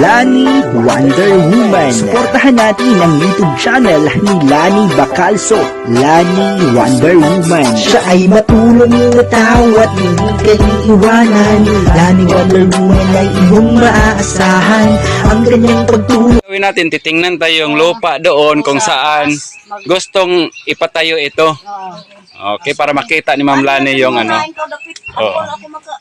Lani Wonder Woman. Suportahan natin ang YouTube channel ni Lani Bacalso. Lani Wonder Woman. Siya ay matulong na tao at hindi ka iiwanan. Lani Wonder Woman ay iyong maaasahan. Ang kanyang pagtulong Gawin natin, titingnan tayo yung lupa doon kung saan gustong ipatayo ito. Okay, para makita ni Ma'am Lani yung ano. Oo.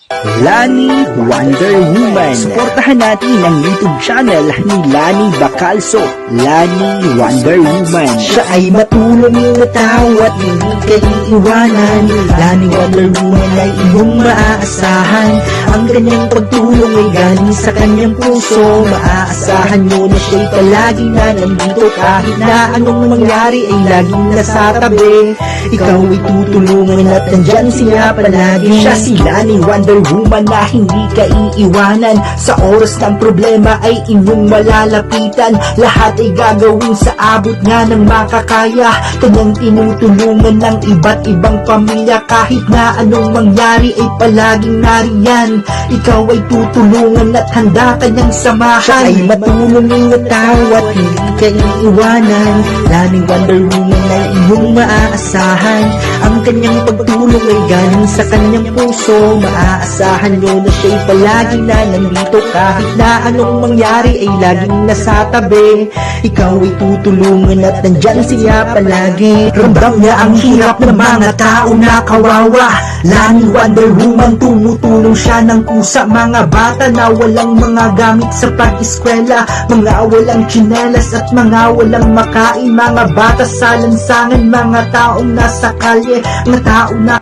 Lani Wonder Woman. Suportahan natin ang YouTube channel ni Lani Bacalso. Lani Wonder Woman. Siya ay matulong na tao at hindi ka iiwanan. Lani Wonder Woman ay iyong maaasahan. Ang kanyang pagtulong ay galing sa kanyang puso. Maaasahan nyo na siya'y palagi na nandito kahit na anong mangyari ay laging nasa tabi. Ikaw ay tutulungan at nandyan siya palagi. Siya si Lani Wonder Woman na hindi ka iiwanan. Sa oras ng problema ay inyong malalapitan. Lahat ay gagawin sa abot nga ng makakaya. Kanyang tinutulungan ng iba't ibang pamilya. Kahit na anong mangyari ay palaging nariyan. Ikaw ay tutulungan at handa kanyang samahan. Siya ay matulong ng tao at hindi ka iiwanan. Lani Wonder Woman na iyong maaasahan. Ang kanyang pagtulong ay galing sa kanyang puso. Maaasahan nyo na siya'y palagi na nandito kahit na anong mangyari ay laging nasa tabi. Ikaw ay tutulungan at nandyan siya palagi. Ramdam niya ang hirap ng mga tao na kawawa. Lani Wonder Woman tumutulong siya ng kusa mga bata na walang mga gamit sa pag-eskwela. Mga walang tsinelas at mga walang makain. Mga bata sa lansangan, mga taong nasa kalye, mga tao na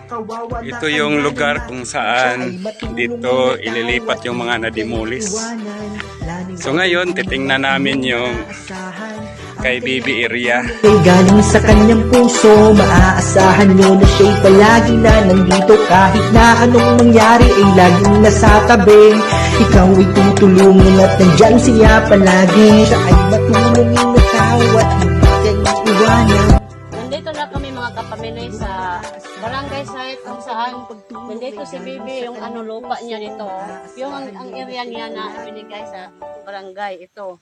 Ito yung lugar kung saan dito ililipat yung mga nadimulis. So ngayon, titingnan namin yung kay Bibi. Ay galing sa kanyang puso Maaasahan nyo na siya'y palagi na nandito Kahit na anong mangyari ay laging nasa tabi Ikaw ay tutulungan at nandyan siya palagi Siya ay matulungin na tao at hindi ka iiwanan Nandito na kami kapamilya sa barangay site kung saan nandito si Bibi yung ano lupa niya dito. Yung ang, ang area niya na binigay sa barangay ito.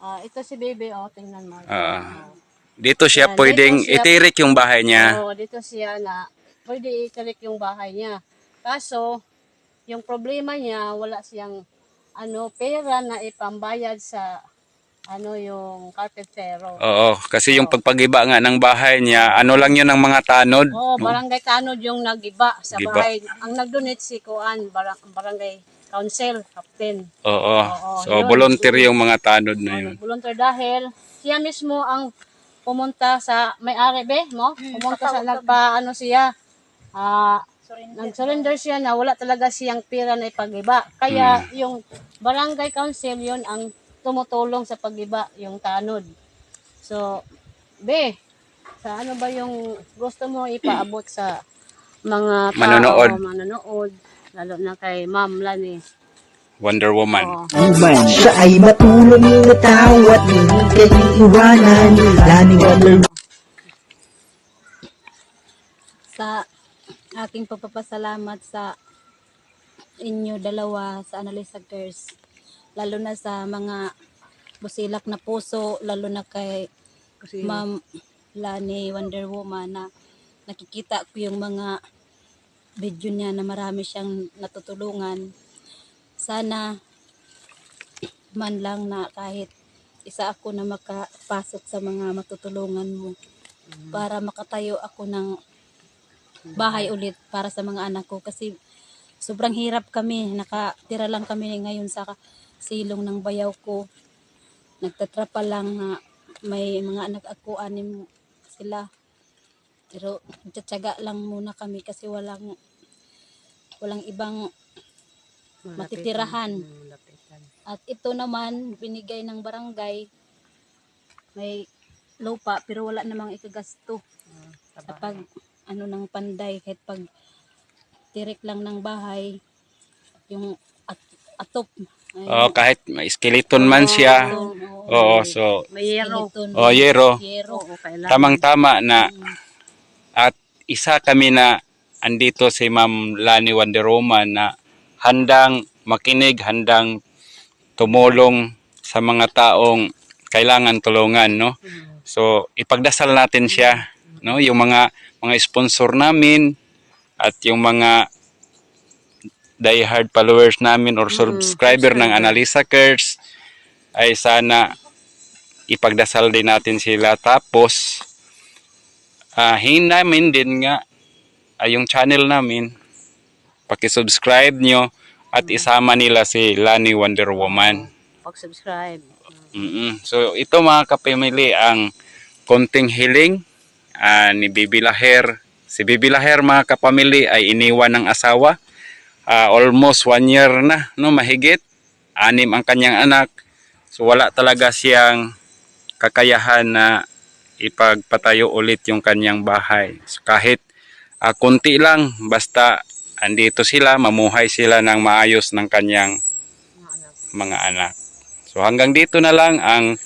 Ah, ito si Bibi oh, tingnan mo. Ah. Dito siya Yan, pwedeng dito siya- itirik yung bahay niya. Oo, dito siya na pwede itarik yung bahay niya. Kaso, yung problema niya, wala siyang ano, pera na ipambayad sa ano yung carpentero. Oo, kasi yung pagpagiba nga ng bahay niya, ano lang yun ang mga tanod. Oo, barangay Tanod yung nagiba sa Giba. bahay. Ang nag-donate si Kuan, barang, barangay council, captain. Oo, Oo, so yun. volunteer yung mga tanod na yun. Volunteer dahil siya mismo ang pumunta sa may-ari be mo pumunta sa nagpa ano siya ah nag-surrender siya na wala talaga siyang pera na ipagiba kaya yung barangay council yun ang tumutulong sa pagiba yung tanod so be sa ano ba yung gusto mo ipaabot sa mga tao, Manonood. manonood lalo na kay Ma'am Lani Wonder Woman. Oo. Woman Siya ay matulong na tao at hindi ka iiwanan Lani Wonder sa aking pagpapasalamat sa inyo dalawa sa Analisa Girls. Lalo na sa mga busilak na puso, lalo na kay Ma'am Lani Wonder Woman na nakikita ko yung mga video niya na marami siyang natutulungan. Sana man lang na kahit isa ako na makapasok sa mga matutulungan mo para makatayo ako ng bahay ulit para sa mga anak ko. Kasi sobrang hirap kami. Nakatira lang kami ngayon sa silong ng bayaw ko. Nagtatrapa lang na may mga anak ako anim sila. Pero tiyatsaga lang muna kami kasi walang walang ibang matitirahan. at ito naman binigay ng barangay may lupa pero wala namang ikagasto. Sa pag ano ng panday kahit pag tirik lang ng bahay yung at, atop Oh, kahit may skeleton man siya. oo, so may yero skeleton, oh, yero. yero. Oo, kailangan. Tamang-tama na at isa kami na andito si Ma'am Lani Wonder Woman na handang makinig, handang tumulong sa mga taong kailangan tulungan, no? So, ipagdasal natin siya, no? Yung mga mga sponsor namin at yung mga diehard followers namin or subscriber ng Analisa Curse ay sana ipagdasal din natin sila. Tapos, ah hingin namin din nga ay yung channel namin, pakisubscribe nyo at isama nila si Lani Wonder Woman. Pag-subscribe. mm So ito mga kapamilya ang konting hiling ah, ni Bibi Laher. Si Bibi Laher mga kapamilya ay iniwan ng asawa. Ah, almost one year na, no, mahigit. Anim ang kanyang anak. So wala talaga siyang kakayahan na ipagpatayo ulit yung kanyang bahay. So, kahit ah, konti lang, basta andito sila, mamuhay sila ng maayos ng kanyang mga anak. So hanggang dito na lang ang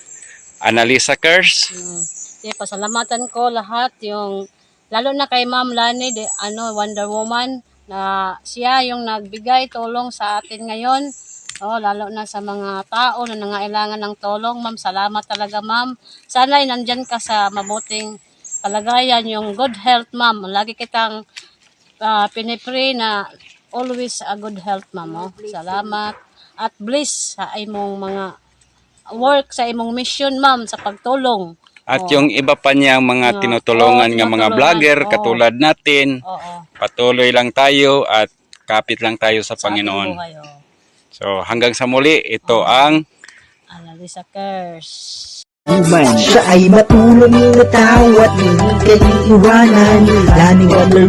Analisa Curse. Mm. Yeah, pasalamatan ko lahat yung lalo na kay Ma'am Lani de ano Wonder Woman na siya yung nagbigay tulong sa atin ngayon. Oh, lalo na sa mga tao na nangailangan ng tulong, Ma'am. Salamat talaga, Ma'am. Sana ay nandyan ka sa mabuting kalagayan, yung good health, Ma'am. Lagi kitang uh, pinipray na always a good health, Ma'am. Oh. Salamat. At bliss sa imong mga work, sa imong mission, Ma'am, sa pagtulong. At yung iba pa niyang mga tinutulungan oo, ng mga vlogger oo. katulad natin. Oo. Patuloy lang tayo at kapit lang tayo sa Sa Panginoon. So hanggang sa muli, ito ang Analisa curse. Woman, siya ay matulong na tao at hindi kayo iwanan. Lani Wonder